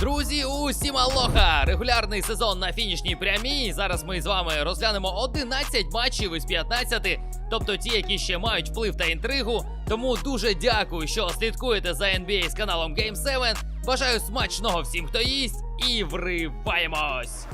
Друзі, усім алоха! Регулярний сезон на фінішній прямій. Зараз ми з вами розглянемо 11 матчів із 15, тобто ті, які ще мають вплив та інтригу. Тому дуже дякую, що слідкуєте за NBA з каналом Game 7. Бажаю смачного всім, хто їсть, і вриваємось!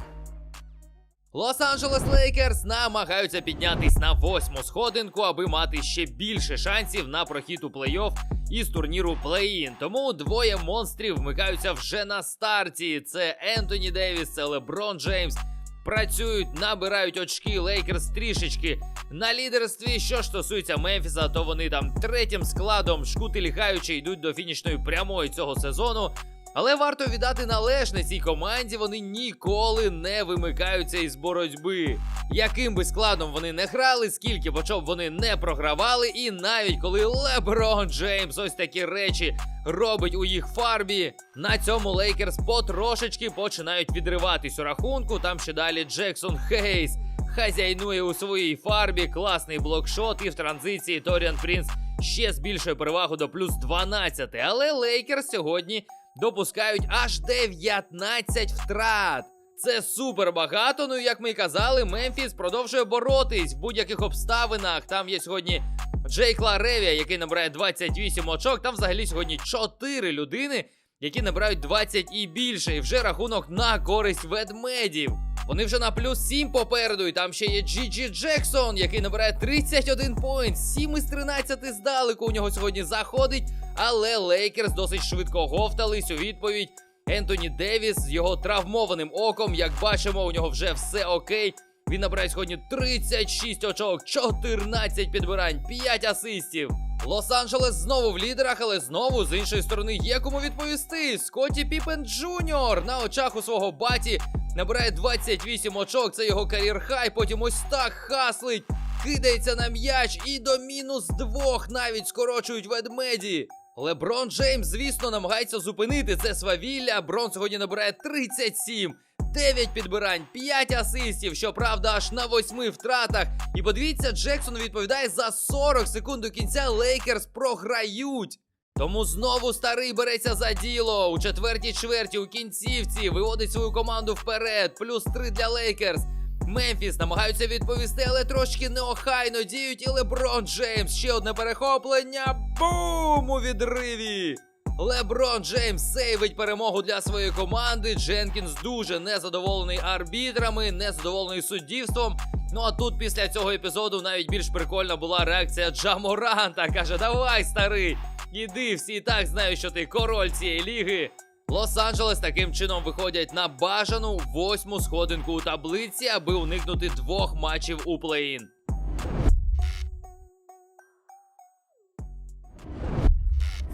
Лос-Анджелес Лейкерс намагаються піднятись на восьму сходинку, аби мати ще більше шансів на прохід у плей-офф із турніру плей-ін. Тому двоє монстрів вмикаються вже на старті. Це Ентоні Девіс, це Леброн Джеймс. Працюють, набирають очки Лейкерс трішечки на лідерстві. Що ж стосується Мемфіса, то вони там третім складом шкути лігаючи йдуть до фінішної прямої цього сезону. Але варто віддати належне цій команді, вони ніколи не вимикаються із боротьби. Яким би складом вони не грали, скільки б очок вони не програвали, і навіть коли Леброн Джеймс ось такі речі робить у їх фарбі, на цьому Лейкерс потрошечки починають відриватись у рахунку. Там ще далі Джексон Хейс хазяйнує у своїй фарбі, класний блокшот і в транзиції Торіан Прінс ще збільшує перевагу до плюс 12. Але Лейкерс сьогодні допускають аж 19 втрат. Це супер багато. Ну як ми і казали, Мемфіс продовжує боротись в будь-яких обставинах. Там є сьогодні Джейк Ларевія, який набирає 28 очок. Там взагалі сьогодні 4 людини, які набирають 20 і більше. І вже рахунок на користь ведмедів. Вони вже на плюс 7 попереду. І там ще є Джіджі Джексон, який набирає 31 поінт. 7 із 13 здалеку у нього сьогодні заходить. Але Лейкерс досить швидко говтались у відповідь. Ентоні Девіс з його травмованим оком, як бачимо, у нього вже все окей. Він набирає сьогодні 36 очок, 14 підбирань, 5 асистів. Лос-Анджелес знову в лідерах, але знову з іншої сторони є кому відповісти. Скотті Піпен Джуніор на очах у свого баті набирає 28 очок. Це його кар'єр хай. Потім ось так хаслить, кидається на м'яч і до мінус двох навіть скорочують ведмеді. Леброн Джеймс, звісно, намагається зупинити це свавілля. Брон сьогодні набирає 37. 9 підбирань, 5 асистів, щоправда, аж на 8 втратах. І подивіться, Джексон відповідає за 40 секунд до кінця Лейкерс програють. Тому знову старий береться за діло. У четвертій чверті, у кінцівці, виводить свою команду вперед. Плюс 3 для Лейкерс. Мемфіс намагаються відповісти, але трошки неохайно діють. І Леброн Джеймс. Ще одне перехоплення. Бум! У відриві. Леброн Джеймс сейвить перемогу для своєї команди. Дженкінс дуже незадоволений арбітрами, незадоволений суддівством. Ну а тут після цього епізоду навіть більш прикольна була реакція Джаморанта. Каже: Давай, старий, іди, всі і так знають, що ти король цієї ліги. Лос-Анджелес таким чином виходять на бажану восьму сходинку у таблиці, аби уникнути двох матчів у плей-ін.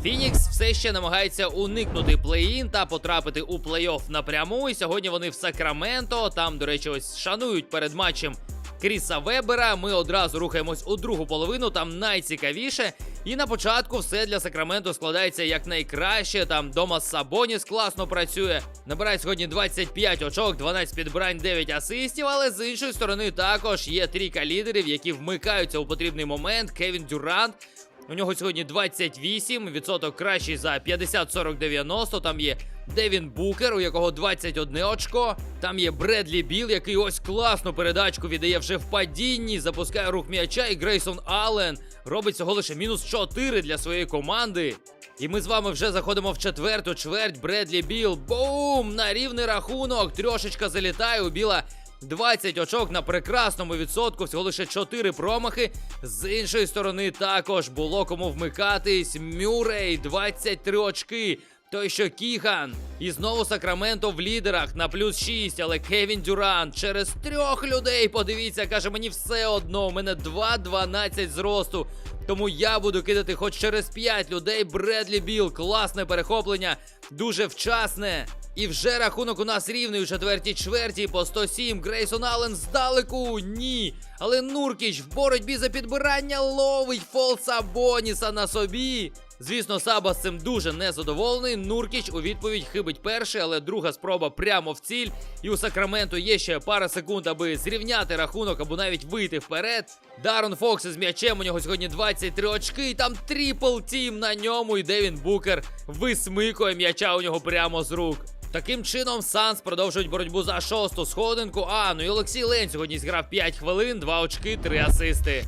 Фінікс все ще намагається уникнути плей-ін та потрапити у плей-офф напряму. І сьогодні вони в Сакраменто. Там, до речі, ось шанують перед матчем Кріса Вебера. Ми одразу рухаємось у другу половину. Там найцікавіше. І на початку все для Сакраменто складається як найкраще. Там Домас Сабоніс класно працює. Набирає сьогодні 25 очок, 12 підбрань, 9 асистів. Але з іншої сторони також є трійка лідерів, які вмикаються у потрібний момент. Кевін Дюрант. У нього сьогодні 28, відсоток кращий за 50-40-90. Там є Девін Букер, у якого 21 очко. Там є Бредлі Біл, який ось класну передачку віддає вже в падінні, запускає рух м'яча. І Грейсон Аллен робить всього лише мінус 4 для своєї команди. І ми з вами вже заходимо в четверту чверть. Бредлі Біл. Бум! На рівний рахунок. Трьошечка залітає у Біла. 20 очок на прекрасному відсотку, всього лише 4 промахи. З іншої сторони, також було кому вмикатись. Мюрей 23 очки. Той, що Кіхан. І знову Сакраменто в лідерах на плюс 6, але Кевін Дюрант через трьох людей. Подивіться, каже, мені все одно. У мене 2-12 зросту. Тому я буду кидати хоч через 5 людей. Бредлі Біл, класне перехоплення, дуже вчасне. І вже рахунок у нас рівний у четвертій чверті по 107. Грейсон Аллен здалеку. Ні. Але Нуркіч в боротьбі за підбирання ловить фол Сабоніса на собі. Звісно, Саба з цим дуже незадоволений. Нуркіч у відповідь хибить перший, але друга спроба прямо в ціль. І у Сакраменто є ще пара секунд, аби зрівняти рахунок або навіть вийти вперед. Дарон Фокс із м'ячем у нього сьогодні 23 очки. І там трипл тім на ньому. І Девін Букер висмикує м'яча у нього прямо з рук. Таким чином, Санс продовжують боротьбу за шосту сходинку. А, ну і Олексій Лень сьогодні зіграв 5 хвилин, 2 очки, 3 асисти.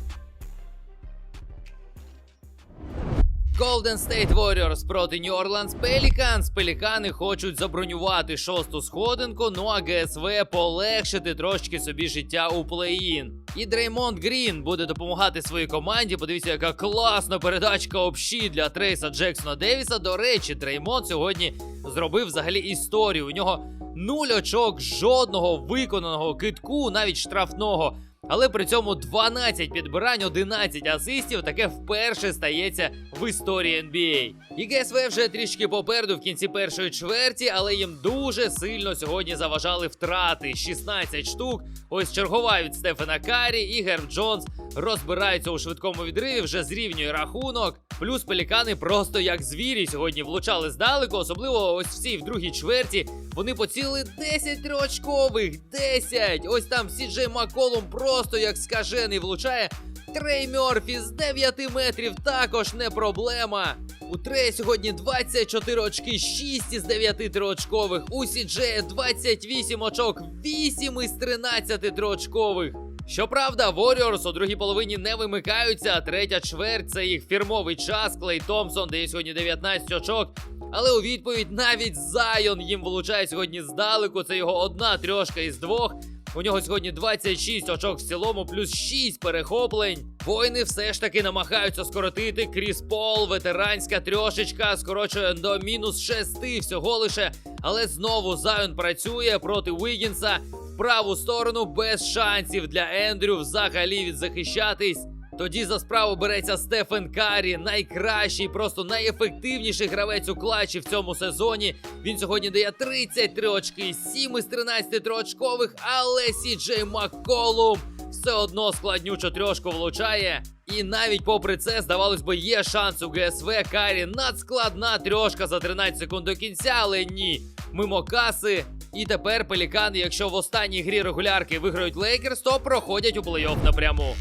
Golden State Warriors проти New Orleans Pelicans. Пелікани хочуть забронювати шосту сходинку, ну а ГСВ полегшити трошки собі життя у плей-ін. І Дреймонд Грін буде допомагати своїй команді. Подивіться, яка класна передачка общі для Трейса Джексона Девіса. До речі, Дреймонд сьогодні зробив взагалі історію. У нього нуль очок, жодного виконаного китку, навіть штрафного. Але при цьому 12 підбирань, 11 асистів. Таке вперше стається в історії NBA. І ГСВ вже трішки попереду в кінці першої чверті, але їм дуже сильно сьогодні заважали втрати 16 штук. Ось чергова від Стефана Карі і Герб Джонс розбираються у швидкому відриві, вже зрівнює рахунок. Плюс пелікани просто як звірі сьогодні влучали здалеку, особливо ось всі в другій чверті. Вони поцілили 10 триочкових, 10! Ось там Сіджей Маколум просто як скажений влучає. Трей Мьорфі з 9 метрів також не проблема. У Трея сьогодні 24 очки, 6 із 9 триочкових. У Сіджея 28 очок, 8 із 13 триочкових. Щоправда, Warriors у другій половині не вимикаються, третя чверть це їх фірмовий час. Клей Томпсон дає сьогодні 19 очок. Але у відповідь навіть Зайон їм влучає сьогодні здалеку. Це його одна трьошка із двох. У нього сьогодні 26 очок в цілому, плюс 6 перехоплень. Воїни все ж таки намагаються скоротити. Кріс Пол, ветеранська трьошечка, скорочує до мінус 6 всього лише. Але знову Зайон працює проти Вігінса в праву сторону без шансів для Ендрю взагалі відзахищатись. Тоді за справу береться Стефен Карі, найкращий, просто найефективніший гравець у клатчі в цьому сезоні. Він сьогодні дає 33 очки, 7 із 13 триочкових, але Сіджей Макколум все одно складнючо трьошку влучає. І навіть попри це, здавалось би, є шанс у ГСВ Карі надскладна трьошка за 13 секунд до кінця, але ні. Мимо каси. І тепер пелікани, якщо в останній грі регулярки виграють Лейкерс, то проходять у плей-офф напряму.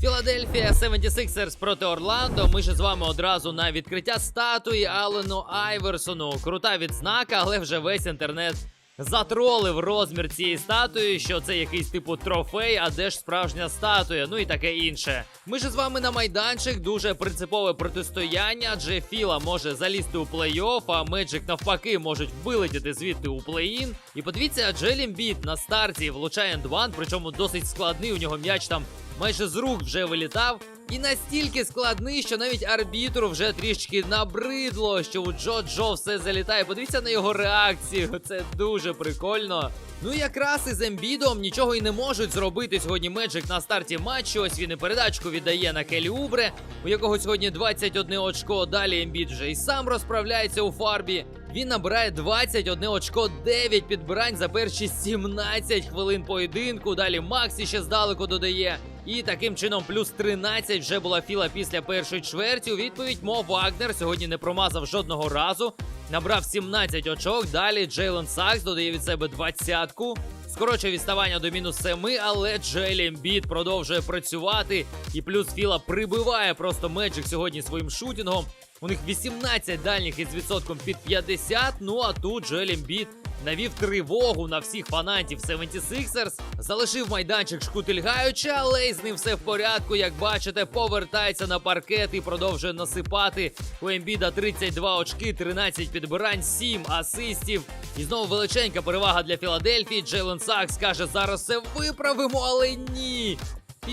Філадельфія 76ers проти Орландо. Ми ж з вами одразу на відкриття статуї Алену Айверсону. Крута відзнака, але вже весь інтернет затролив розмір цієї статуї, що це якийсь типу трофей, а де ж справжня статуя, ну і таке інше. Ми ж з вами на майданчик дуже принципове протистояння, адже Філа може залізти у плей-офф, а Меджик навпаки можуть вилетіти звідти у плей-ін. І подивіться, Джелім Біт на старті влучає ендван, причому досить складний. У нього м'яч там майже з рук вже вилітав. І настільки складний, що навіть арбітру вже трішки набридло, що у Джо Джо все залітає. Подивіться на його реакцію. Це дуже прикольно. Ну якраз із Ембідом нічого й не можуть зробити сьогодні Меджик на старті матчу. Ось він і передачку віддає на Келі Убре, у якого сьогодні 21 очко. Далі Ембід вже і сам розправляється у фарбі. Він набирає 21 очко, 9 підбирань за перші 17 хвилин поєдинку. Далі Максі ще здалеку додає. І таким чином плюс 13 вже була філа після першої чверті. У відповідь Мо Вагнер сьогодні не промазав жодного разу. Набрав 17 очок. Далі Джейлен Сакс додає від себе двадцятку. Скорочує відставання до мінус 7, але Джелі Ембіт продовжує працювати. І плюс Філа прибиває просто Меджик сьогодні своїм шутінгом. У них 18 дальніх із відсотком під 50. Ну а тут Джелі Ембіт навів тривогу на всіх фанатів 76ers, залишив майданчик шкутильгаючи, але й з ним все в порядку. Як бачите, повертається на паркет і продовжує насипати. У Ембіда 32 очки, 13 підбирань, 7 асистів. І знову величенька перевага для Філадельфії. Джейлен Сакс каже, зараз все виправимо, але ні.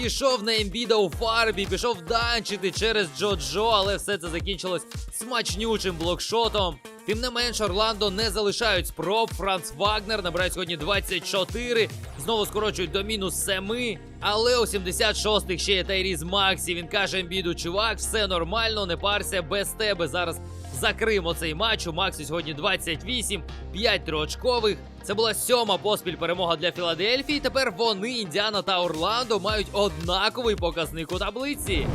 Пішов на Ембіда у фарбі, пішов данчити через Джо-Джо, але все це закінчилось смачнючим блокшотом. Тим не менш, Орландо не залишають спроб. Франц Вагнер набирає сьогодні 24. Знову скорочують до мінус 7. Але у 76-х ще є Тайріз Максі. Він каже Ембіду, чувак, все нормально, не парся без тебе. Зараз закриємо цей матч. У Максі сьогодні 28, 5 триочкових. Це була сьома поспіль перемога для Філадельфії. Тепер вони, Індіана та Орландо, мають однаковий показник у таблиці.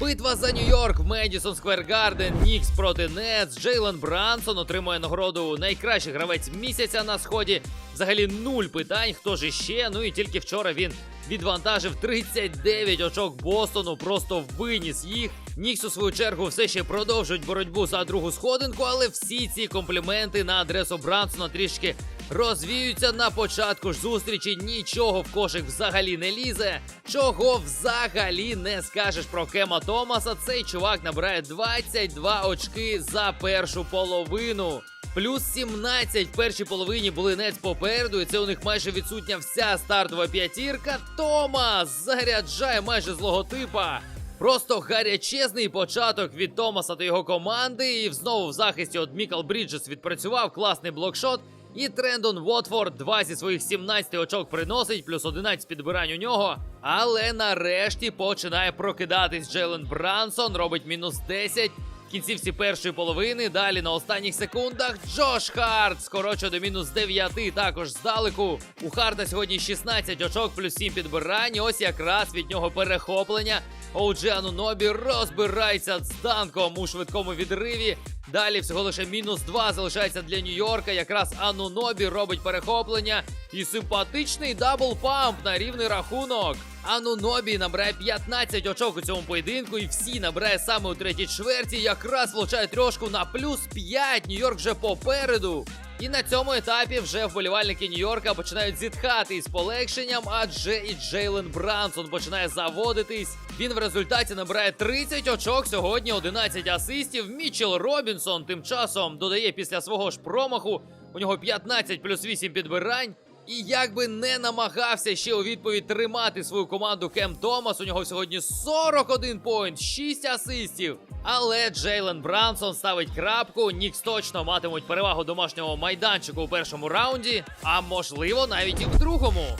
Битва за Нью-Йорк в Медісон Сквер Гарден, Нікс проти Нетс, Джейлен Брансон отримує нагороду найкращий гравець місяця на сході. Взагалі нуль питань, хто ж іще. Ну і тільки вчора він відвантажив 39 очок Бостону, просто виніс їх. Нікс у свою чергу все ще продовжують боротьбу за другу сходинку, але всі ці компліменти на адресу Брансона трішки розвіються на початку ж зустрічі. Нічого в кошик взагалі не лізе. Чого взагалі не скажеш про Кема Томаса? Цей чувак набирає 22 очки за першу половину. Плюс 17 в першій половині були нец попереду, і це у них майже відсутня вся стартова п'ятірка. Томас заряджає майже з логотипа. Просто гарячезний початок від Томаса та його команди. І знову в захисті от Мікал Бріджес відпрацював класний блокшот. І Трендон Вотфорд 2 зі своїх 17 очок приносить, плюс 11 підбирань у нього. Але нарешті починає прокидатись Джейлен Брансон, робить мінус 10. Кінцівці першої половини. Далі на останніх секундах Джош Харт скорочує до мінус 9, також здалеку. У Харта сьогодні 16 очок, плюс 7 підбирань. Ось якраз від нього перехоплення. Оуджі Анунобі розбирається з данком у швидкому відриві. Далі всього лише мінус 2 залишається для Нью-Йорка. Якраз Анунобі робить перехоплення. І симпатичний дабл памп на рівний рахунок. Анунобі набирає 15 очок у цьому поєдинку, і всі набирає саме у третій чверті. Якраз влучає трьошку на плюс 5. Нью-Йорк вже попереду. І на цьому етапі вже вболівальники Нью-Йорка починають зітхати із полегшенням, адже і Джейлен Брансон починає заводитись. Він в результаті набирає 30 очок сьогодні, 11 асистів. Мічел Робінсон тим часом додає після свого ж промаху. У нього 15 плюс 8 підбирань. І як би не намагався ще у відповідь тримати свою команду Кем Томас, у нього сьогодні 41 поінт, 6 асистів. Але Джейлен Брансон ставить крапку. Нікс точно матимуть перевагу домашнього майданчику у першому раунді, а можливо навіть і в другому.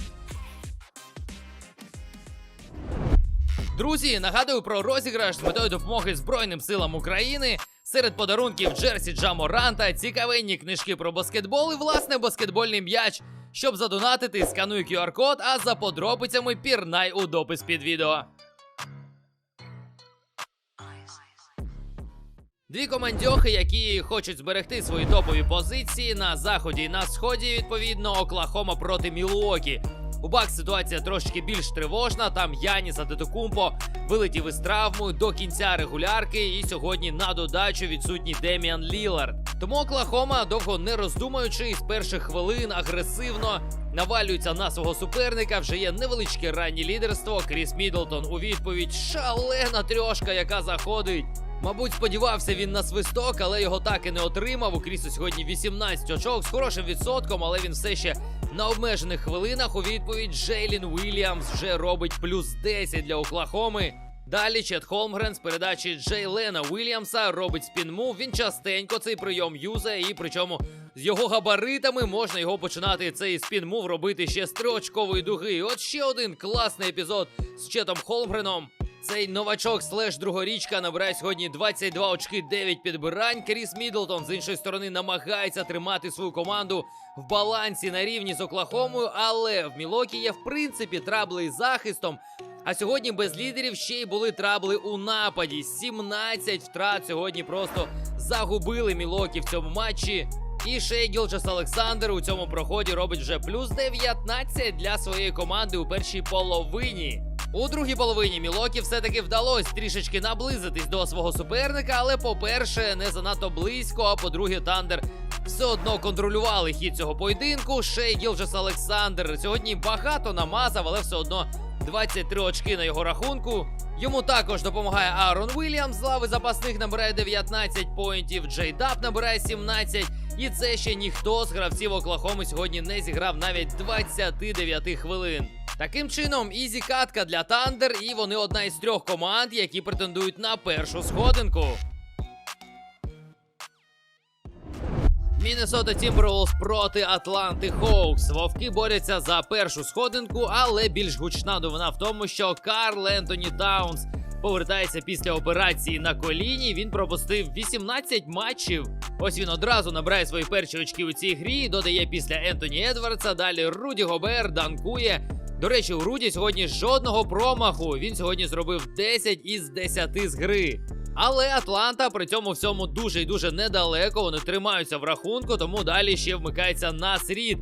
Друзі, нагадую про розіграш з метою допомоги Збройним силам України. Серед подарунків Джерсі Джаморанта, цікавенні книжки про баскетбол і власне баскетбольний м'яч. Щоб задонатити, скануй QR-код, а за подробицями пірнай у допис під відео. Дві командьохи, які хочуть зберегти свої топові позиції на заході і на сході, відповідно, Оклахома проти Мілуокі. У Бакс ситуація трошки більш тривожна. Там Яніс Адетокумпо вилетів із травмою до кінця регулярки, і сьогодні на додачу відсутній Деміан Лілард. Тому Оклахома, довго не роздумуючи, з перших хвилин агресивно навалюється на свого суперника. Вже є невеличке раннє лідерство. Кріс Мідлтон у відповідь шалена трьошка, яка заходить. Мабуть, сподівався він на свисток, але його так і не отримав. У Крісу сьогодні 18 очок з хорошим відсотком, але він все ще на обмежених хвилинах. У відповідь Джейлін Уільямс вже робить плюс 10 для Оклахоми. Далі Чет Холмгрен з передачі Джейлена Уільямса робить спінмув. Він частенько цей прийом юзає, і причому з його габаритами можна його починати цей спінмув робити ще з трьохочкової дуги. От ще один класний епізод з Четом Холмгреном. Цей новачок слеш другорічка набирає сьогодні 22 очки, 9 підбирань. Кріс Мідлтон з іншої сторони намагається тримати свою команду в балансі на рівні з Оклахомою, але в Мілокі є в принципі трабли із захистом. А сьогодні без лідерів ще й були трабли у нападі. 17 втрат сьогодні просто загубили Мілокі в цьому матчі. І Шей Гілчес Олександр у цьому проході робить вже плюс 19 для своєї команди у першій половині. У другій половині Мілокі все-таки вдалося трішечки наблизитись до свого суперника, але, по-перше, не занадто близько. А по-друге, Тандер все одно контролювали хід цього поєдинку. Шей Гілджес Олександр сьогодні багато намазав, але все одно 23 очки на його рахунку. Йому також допомагає Аарон Вільямс. З лави запасних набирає 19 поінтів. Джей Даб набирає 17. І це ще ніхто з гравців Оклахоми сьогодні не зіграв навіть 29 хвилин. Таким чином, ізі катка для Тандер, і вони одна із трьох команд, які претендують на першу сходинку. Міннесота Тімберлс проти Атланти Хоукс. Вовки борються за першу сходинку, але більш гучна новина в тому, що Карл Ентоні Таунс повертається після операції на коліні. Він пропустив 18 матчів. Ось він одразу набирає свої перші очки у цій грі. Додає після Ентоні Едвардса. Далі Руді Гобер данкує. До речі, у Руді сьогодні жодного промаху. Він сьогодні зробив 10 із 10 з гри. Але Атланта при цьому всьому дуже і дуже недалеко. Вони тримаються в рахунку, тому далі ще вмикається Нас Рід.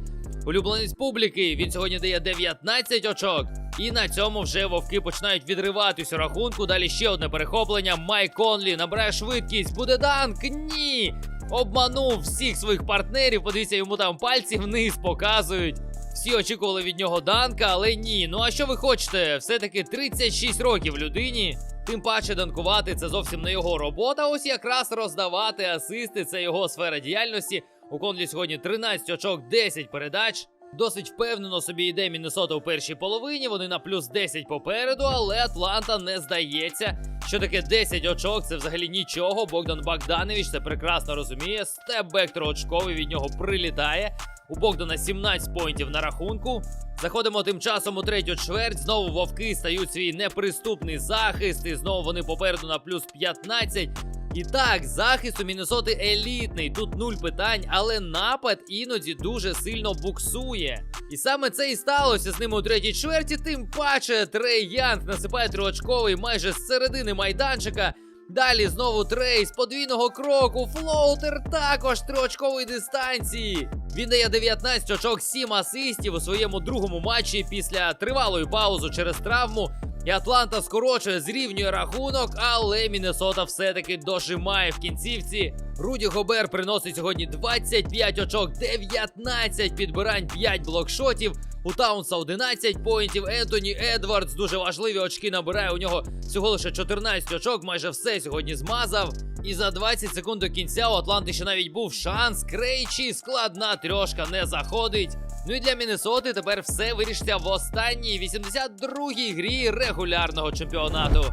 Улюбленець публіки. Він сьогодні дає 19 очок. І на цьому вже вовки починають відриватись у рахунку. Далі ще одне перехоплення. Майк Конлі набирає швидкість. Буде данк. Ні. Обманув всіх своїх партнерів. Подивіться, йому там пальці вниз показують. Всі очікували від нього данка, але ні. Ну а що ви хочете? Все-таки 36 років людині. Тим паче данкувати це зовсім не його робота. Ось якраз роздавати асисти це його сфера діяльності. У Конлі сьогодні 13 очок, 10 передач. Досить впевнено собі йде Міннесота у першій половині. Вони на плюс 10 попереду, але Атланта не здається. Що таке 10 очок? Це взагалі нічого. Богдан Богданович це прекрасно розуміє. Степ-бек троочковий від нього прилітає. У Богдана 17 поінтів на рахунку. Заходимо тим часом у третю чверть. Знову вовки стають свій неприступний захист. І знову вони попереду на плюс 15. І так, захист у Міннесоти елітний. Тут нуль питань, але напад іноді дуже сильно буксує. І саме це і сталося з ними у третій чверті. Тим паче Трей Янг насипає триочковий майже з середини майданчика. Далі знову трей з подвійного кроку. Флоутер також триочкової дистанції. Він дає 19 очок, 7 асистів у своєму другому матчі після тривалої паузи через травму. І Атланта скорочує, зрівнює рахунок, але Міннесота все-таки дожимає в кінцівці. Руді Гобер приносить сьогодні 25 очок, 19 підбирань, 5 блокшотів. У Таунса 11 поінтів. Ентоні Едвардс дуже важливі очки набирає. У нього всього лише 14 очок, майже все сьогодні змазав. І за 20 секунд до кінця у Атланти ще навіть був шанс. Крейчі складна трьошка не заходить. Ну і для Міннесоти тепер все вирішиться в останній 82-й грі регулярного чемпіонату.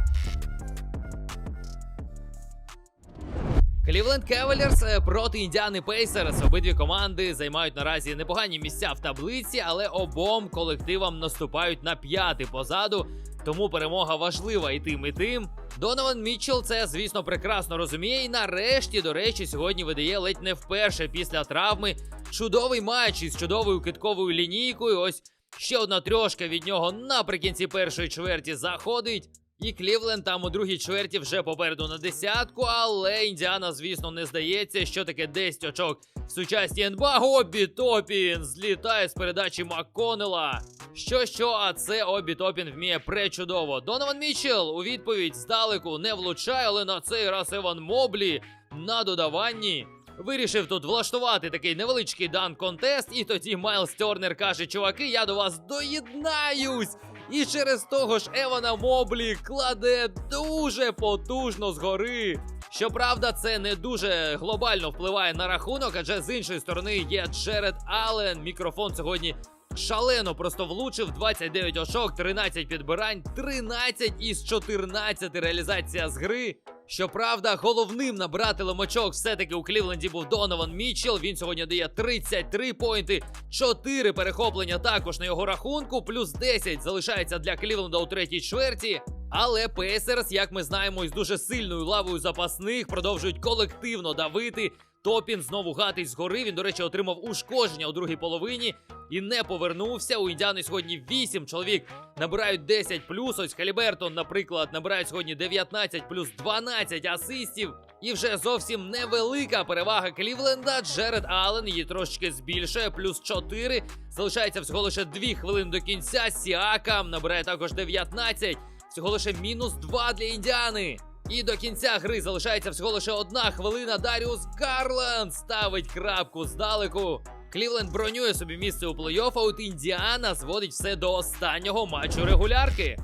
Клівленд Кевелерс проти Індіани Пейсерс. Обидві команди займають наразі непогані місця в таблиці, але обом колективам наступають на п'яти позаду. Тому перемога важлива і тим, і тим. Донован Мітчелл це, звісно, прекрасно розуміє. І нарешті, до речі, сьогодні видає ледь не вперше після травми. Чудовий матч із чудовою китковою лінійкою. Ось ще одна трьошка від нього наприкінці першої чверті заходить. І Клівленд там у другій чверті вже попереду на десятку, але Індіана, звісно, не здається, що таке 10 очок в сучасній НБА. Обі Топін злітає з передачі Макконела. Що що, а це Обі Топін вміє пречудово. Донован Мічел у відповідь здалеку не влучає, але на цей раз Еван Моблі на додаванні. Вирішив тут влаштувати такий невеличкий дан-контест, і тоді Майлз Тернер каже: чуваки, я до вас доєднаюсь. І через того ж Евана Моблі кладе дуже потужно згори. Щоправда, це не дуже глобально впливає на рахунок, адже з іншої сторони є Джеред Аллен. Мікрофон сьогодні шалено просто влучив 29 очок, 13 підбирань, 13 із 14 реалізація з гри. Щоправда, головним набрателем очок все-таки у Клівленді був Донован Мітчелл. Він сьогодні дає 33 поінти, 4 перехоплення також на його рахунку, плюс 10 залишається для Клівленда у третій чверті. Але Пейсерс, як ми знаємо, із дуже сильною лавою запасних продовжують колективно давити. Топін знову гатить згори. Він, до речі, отримав ушкодження у другій половині і не повернувся. У індіани сьогодні 8 чоловік набирають 10 плюс. Ось Халібертон, наприклад, набирає сьогодні 19 плюс 12 асистів. І вже зовсім невелика перевага Клівленда. Джеред Аллен її трошечки збільшує, плюс 4. Залишається всього лише 2 хвилини до кінця. Сіакам набирає також 19. Всього лише мінус 2 для індіани. І до кінця гри залишається всього лише одна хвилина. Даріус Гарланд ставить крапку здалеку. Клівленд бронює собі місце у плей-офф, а от Індіана зводить все до останнього матчу регулярки.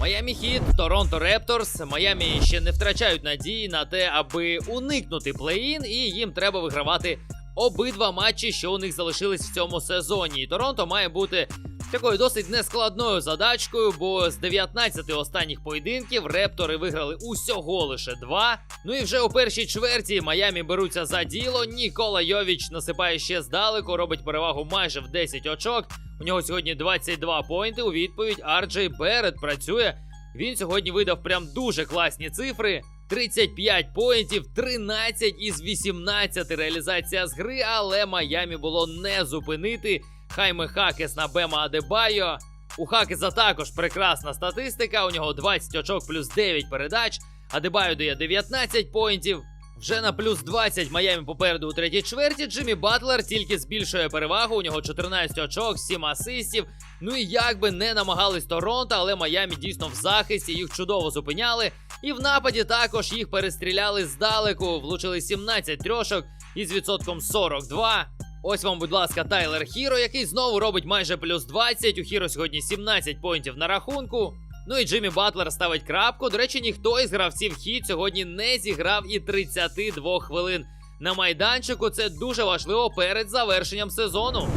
Майамі Хіт, Торонто Репторс. Майамі ще не втрачають надії на те, аби уникнути плей-ін, і їм треба вигравати обидва матчі, що у них залишились в цьому сезоні. І Торонто має бути такою досить нескладною задачкою, бо з 19 останніх поєдинків рептори виграли усього лише два. Ну і вже у першій чверті Майамі беруться за діло. Нікола Йовіч насипає ще здалеку, робить перевагу майже в 10 очок. У нього сьогодні 22 поінти. У відповідь Арджей Берет працює. Він сьогодні видав прям дуже класні цифри. 35 поінтів, 13 із 18 реалізація з гри, але Майамі було не зупинити. Хайме Хакес на Бема Адебайо. У Хакеса також прекрасна статистика. У нього 20 очок плюс 9 передач. Адебайо дає 19 поінтів. Вже на плюс 20 Майамі попереду у третій чверті. Джиммі Батлер тільки збільшує перевагу. У нього 14 очок, 7 асистів. Ну і як би не намагались Торонто, але Майамі дійсно в захисті, їх чудово зупиняли. І в нападі також їх перестріляли здалеку. Влучили 17 трьошок із відсотком 42. Ось вам, будь ласка, Тайлер Хіро, який знову робить майже плюс 20. У Хіро сьогодні 17 поінтів на рахунку. Ну і Джиммі Батлер ставить крапку. До речі, ніхто із гравців хід сьогодні не зіграв і 32 хвилин. На майданчику це дуже важливо перед завершенням сезону.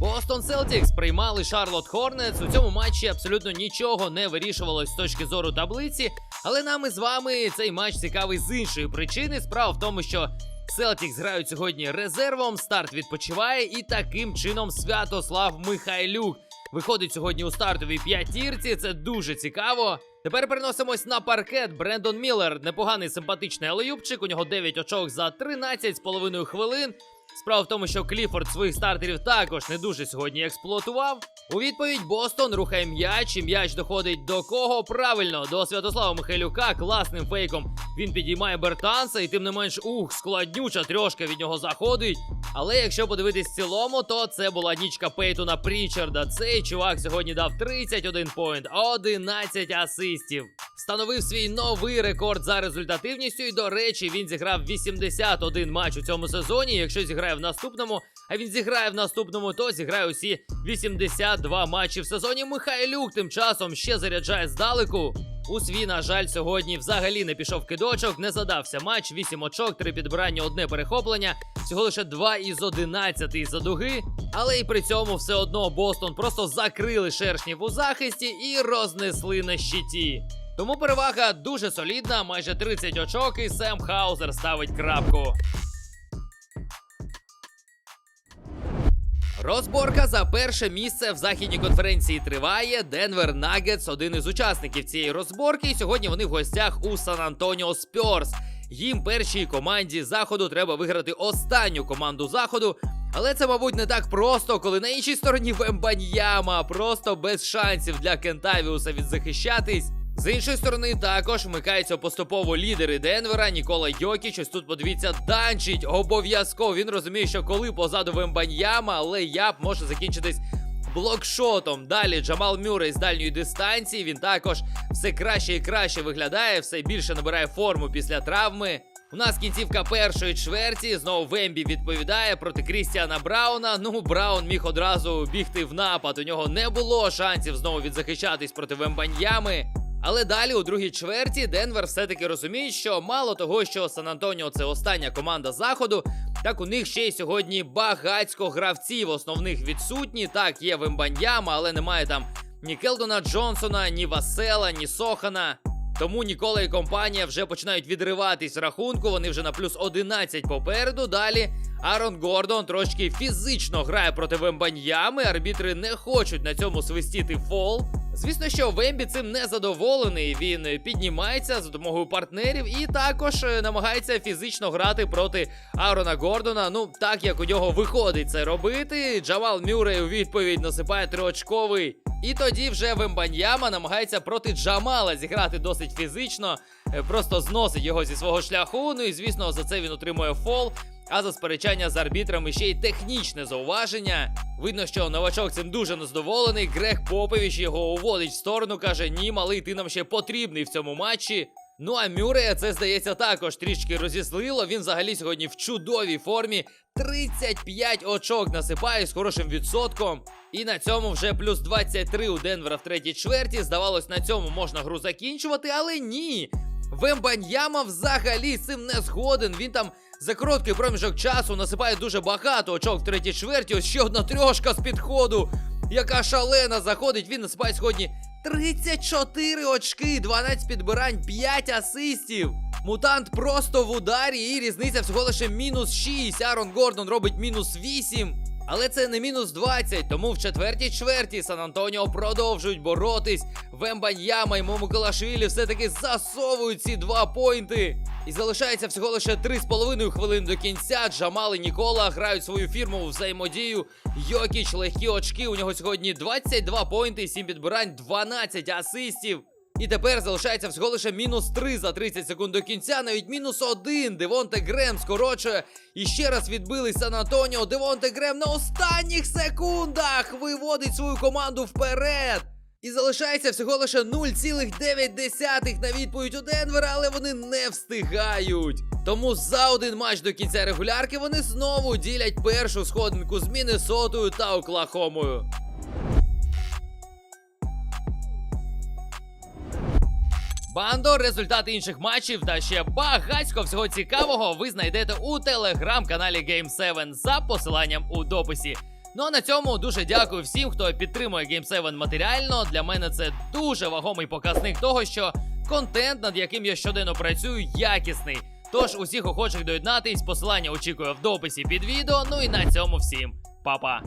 Бостон Селтікс приймали Шарлот Хорнетс. У цьому матчі абсолютно нічого не вирішувалось з точки зору таблиці. Але нам із вами цей матч цікавий з іншої причини. Справа в тому, що Селтікс грають сьогодні резервом. Старт відпочиває, і таким чином Святослав Михайлюк виходить сьогодні у стартовій п'ятірці. Це дуже цікаво. Тепер переносимось на паркет. Брендон Міллер, непоганий симпатичний алеюбчик. У нього 9 очок за 13,5 хвилин. Справа в тому, що Кліфорд своїх стартерів також не дуже сьогодні експлуатував. У відповідь Бостон рухає м'яч, і м'яч доходить до кого? Правильно, до Святослава Михайлюка. Класним фейком він підіймає Бертанса, і тим не менш, ух, складнюча трьошка від нього заходить. Але якщо подивитись в цілому, то це була нічка Пейтона Прічарда. Цей чувак сьогодні дав 31 поінт, 11 асистів. Встановив свій новий рекорд за результативністю. І до речі, він зіграв 81 матч у цьому сезоні. Якщо зіграє в наступному, а він зіграє в наступному, то зіграє усі 82 матчі в сезоні. Михайлюк тим часом ще заряджає здалеку. У свій, на жаль, сьогодні взагалі не пішов кидочок, не задався матч, 8 очок, 3 підбирання, одне перехоплення, всього лише 2 із 11 із-за дуги. Але і при цьому все одно Бостон просто закрили шершнів у захисті і рознесли на щиті. Тому перевага дуже солідна, майже 30 очок, і Сем Хаузер ставить крапку. Розборка за перше місце в західній конференції триває. Денвер Нагетс один із учасників цієї розборки. І сьогодні вони в гостях у Сан Антоніо Спьорс. Їм першій команді заходу треба виграти останню команду заходу. Але це, мабуть, не так просто, коли на іншій стороні Вембаньяма просто без шансів для Кентавіуса відзахищатись. З іншої сторони, також вмикаються поступово лідери Денвера. Нікола Йокіч. Ось тут подивіться, данчить обов'язково. Він розуміє, що коли позаду Вембаньяма, лейяп може закінчитись блокшотом. Далі Джамал Мюррей з дальньої дистанції. Він також все краще і краще виглядає, все більше набирає форму після травми. У нас кінцівка першої чверті. Знову Вембі відповідає проти Крістіана Брауна. Ну, Браун міг одразу бігти в напад. У нього не було шансів знову відзахищатись проти Вембаньями. Але далі у другій чверті Денвер все-таки розуміє, що мало того, що Сан Антоніо це остання команда заходу, так у них ще й сьогодні багацько гравців основних відсутні. Так, є Вембаньяма, але немає там ні Келдона Джонсона, ні Васела, ні Сохана. Тому Нікола і компанія вже починають відриватись рахунку. Вони вже на плюс 11 попереду. Далі Арон Гордон трошки фізично грає проти Вембаньями. Арбітри не хочуть на цьому свистіти фол. Звісно, що Вембі цим не задоволений. Він піднімається за допомогою партнерів і також е, намагається фізично грати проти Арона Гордона. Ну, так як у нього виходить це робити. Джавал Мюррей у відповідь насипає триочковий. І тоді вже Вембаньяма намагається проти Джамала зіграти досить фізично, е, просто зносить його зі свого шляху. Ну і звісно, за це він отримує фол. А за сперечання з арбітрами ще й технічне зауваження. Видно, що новачок цим дуже незадоволений. Грег Попович його уводить в сторону, каже: Ні, малий, ти нам ще потрібний в цьому матчі. Ну а Мюрея це здається також трішки розіслило. Він взагалі сьогодні в чудовій формі. 35 очок насипає з хорошим відсотком. І на цьому вже плюс 23 у Денвера в третій чверті. Здавалось, на цьому можна гру закінчувати, але ні. Вембаньяма взагалі з цим не згоден. Він там за короткий проміжок часу насипає дуже багато очок в третій чверті. Ось ще одна трьошка з підходу, яка шалена заходить. Він насипає сьогодні 34 очки, 12 підбирань, 5 асистів. Мутант просто в ударі, і різниця всього лише мінус 6. Арон Гордон робить мінус 8. Але це не мінус 20, тому в четвертій чверті Сан Антоніо продовжують боротись. Вембаньяма і Момукалашвілі все-таки засовують ці два пойнти. І залишається всього лише 3,5 хвилин до кінця. Джамал і Нікола грають свою фірмову взаємодію. Йокіч легкі очки. У нього сьогодні 22 пойнти, 7 підбирань, 12 асистів. І тепер залишається всього лише мінус 3 за 30 секунд до кінця, навіть мінус 1. Девонте Грем скорочує. І ще раз відбили Сан Антоніо. Девонте Грем на останніх секундах виводить свою команду вперед. І залишається всього лише 0,9 на відповідь у Денвера, але вони не встигають. Тому за один матч до кінця регулярки вони знову ділять першу сходинку з Міннесотою та Оклахомою. Бандо, результати інших матчів та ще багатько всього цікавого ви знайдете у телеграм-каналі Game7 за посиланням у дописі. Ну а на цьому дуже дякую всім, хто підтримує Game7 матеріально. Для мене це дуже вагомий показник того, що контент, над яким я щоденно працюю, якісний. Тож усіх охочих доєднатись, посилання очікую в дописі під відео. Ну і на цьому всім, па-па!